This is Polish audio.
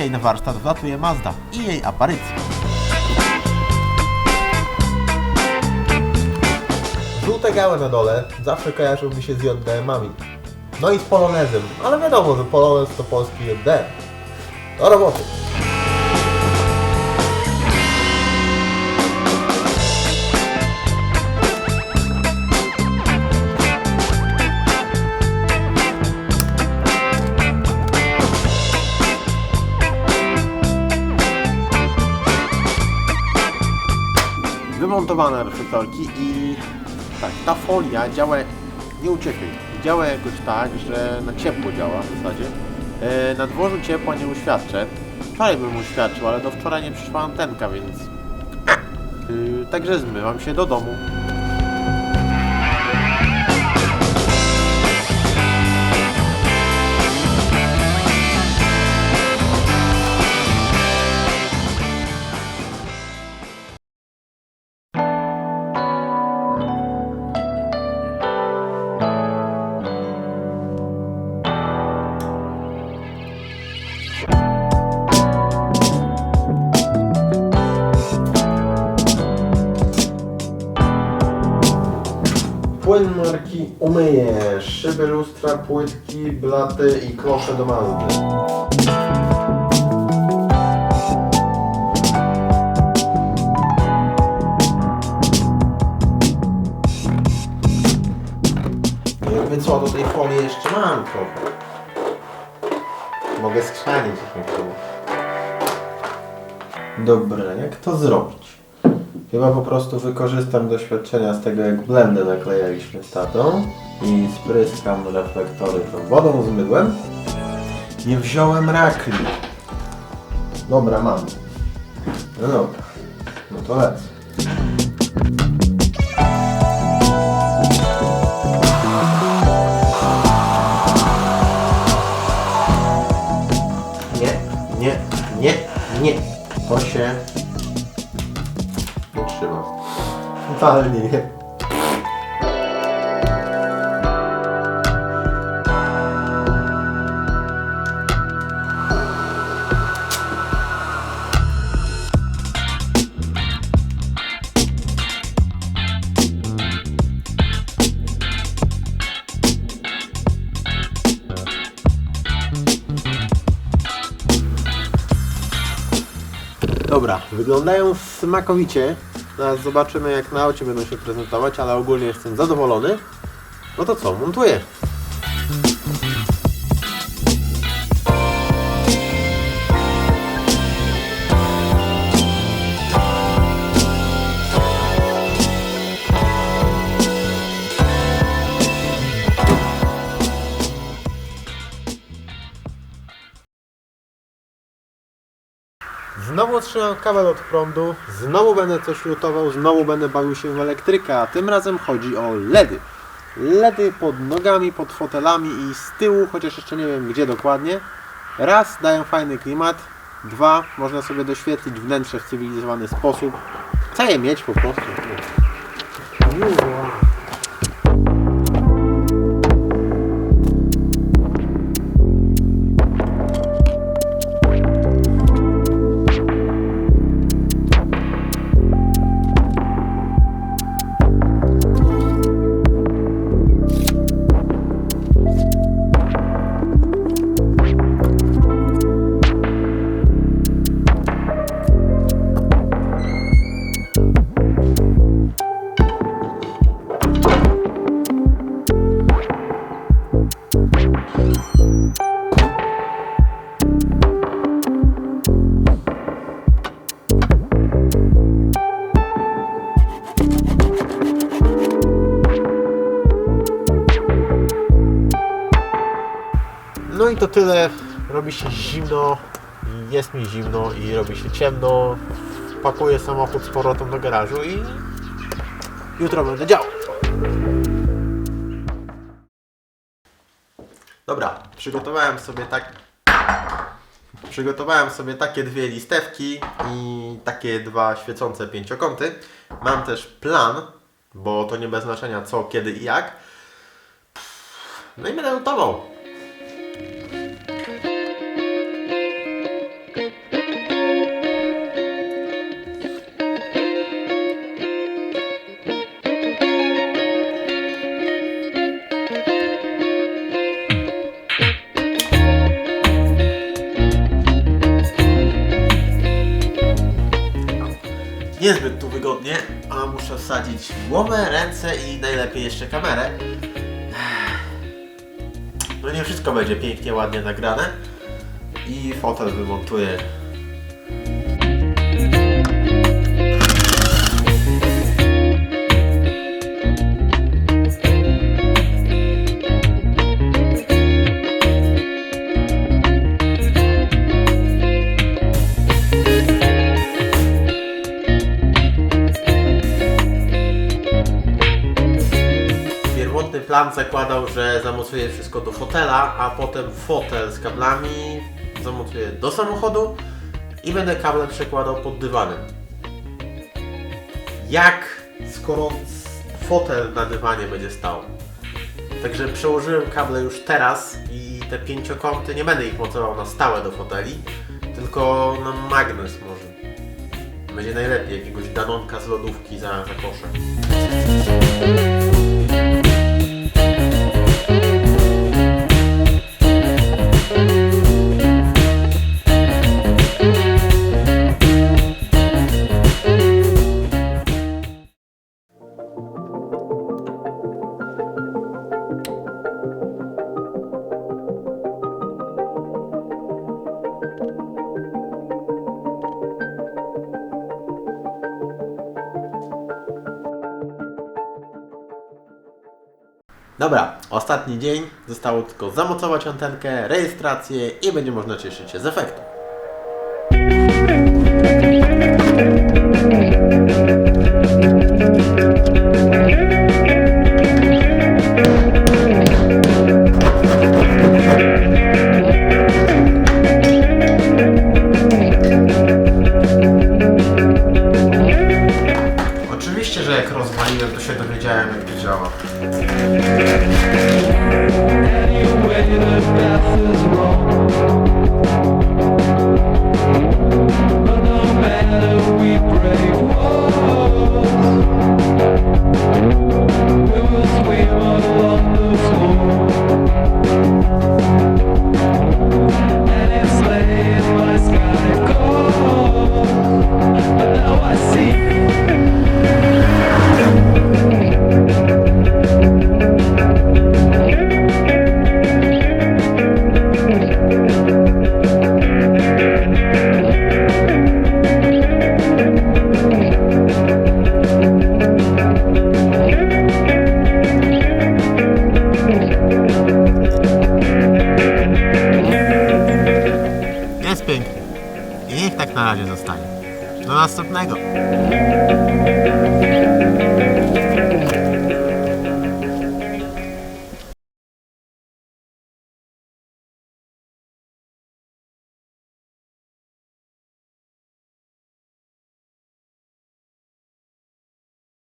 Dzisiaj na warsztat wlatuje Mazda i jej aparycja. Żółte gałe na dole zawsze kojarzą mi się z JDM-ami. No i z Polonezem, ale wiadomo, że Polonez to polski JDM. Do roboty. Wymontowane reflektorki i tak, ta folia działa, nie uciekaj, działa jakoś tak, że na ciepło działa w zasadzie. E, na dworzu ciepła nie uświadczę. Wczoraj bym uświadczył, ale do wczoraj nie przyszła antenka, więc... Yy, także zmywam się do domu. Płyn marki umyje szyby, lustra, płytki, blaty i klosze do Mazdy. Jakby co, do tej folii jeszcze mam trochę. Mogę skrzanić jak chcę. Dobra, jak to zrobić? Chyba po prostu wykorzystam doświadczenia z tego, jak blendę naklejaliśmy z tatą i spryskam reflektory tą wodą z mydłem. Nie wziąłem rakli. Dobra, mam. No dobra, no to lecę. Nie, nie, nie, nie. To się Totalnie nie. Dobra, wyglądają smakowicie. Zaraz zobaczymy jak na aucie będą się prezentować, ale ogólnie jestem zadowolony. No to co, montuję. Znowu otrzymam kabel od prądu, znowu będę coś lutował, znowu będę bawił się w elektrykę, a tym razem chodzi o LEDy. LEDy pod nogami, pod fotelami i z tyłu, chociaż jeszcze nie wiem gdzie dokładnie. Raz, dają fajny klimat, dwa, można sobie doświetlić wnętrze w cywilizowany sposób. Chcę je mieć po prostu. No i to tyle. Robi się zimno, jest mi zimno i robi się ciemno. Pakuję samochód z powrotem do garażu i jutro będę działał. Przygotowałem sobie tak. Przygotowałem sobie takie dwie listewki i takie dwa świecące pięciokąty. Mam też plan, bo to nie bez znaczenia co, kiedy i jak. No i będę lutował. Niezbyt tu wygodnie, a muszę wsadzić głowę, ręce i najlepiej jeszcze kamerę. No nie wszystko będzie pięknie, ładnie nagrane. I fotel wymontuję. Plan zakładał, że zamocuję wszystko do fotela, a potem fotel z kablami zamocuję do samochodu i będę kable przekładał pod dywanem. Jak skoro fotel na dywanie będzie stał? Także przełożyłem kable już teraz i te pięciokąty nie będę ich mocował na stałe do foteli, tylko na magnes może. Będzie najlepiej, jakiegoś danonka z lodówki za, za kosze. Dobra, ostatni dzień. Zostało tylko zamocować antenkę, rejestrację i będzie można cieszyć się z efektu. Oczywiście,